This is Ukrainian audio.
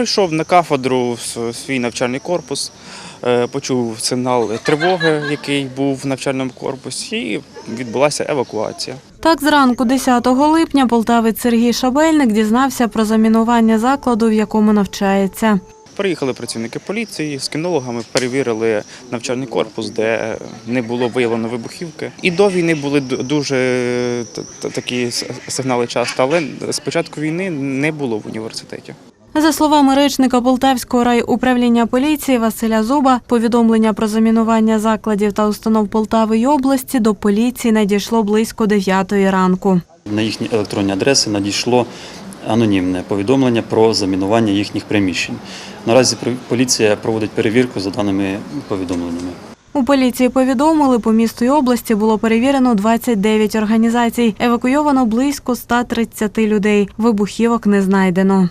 прийшов на кафедру в свій навчальний корпус, е, почув сигнал тривоги, який був в навчальному корпусі, і відбулася евакуація. Так, зранку 10 липня полтавець Сергій Шабельник дізнався про замінування закладу, в якому навчається. Приїхали працівники поліції з кінологами, перевірили навчальний корпус, де не було виявлено вибухівки. І до війни були дуже т- такі сигнали часто, але з початку війни не було в університеті. За словами речника Полтавського райуправління поліції Василя Зуба, повідомлення про замінування закладів та установ Полтави й області до поліції надійшло близько 9 ранку. На їхні електронні адреси надійшло анонімне повідомлення про замінування їхніх приміщень. Наразі поліція проводить перевірку за даними повідомленнями. У поліції повідомили, по місту й області було перевірено 29 організацій. Евакуйовано близько 130 людей. Вибухівок не знайдено.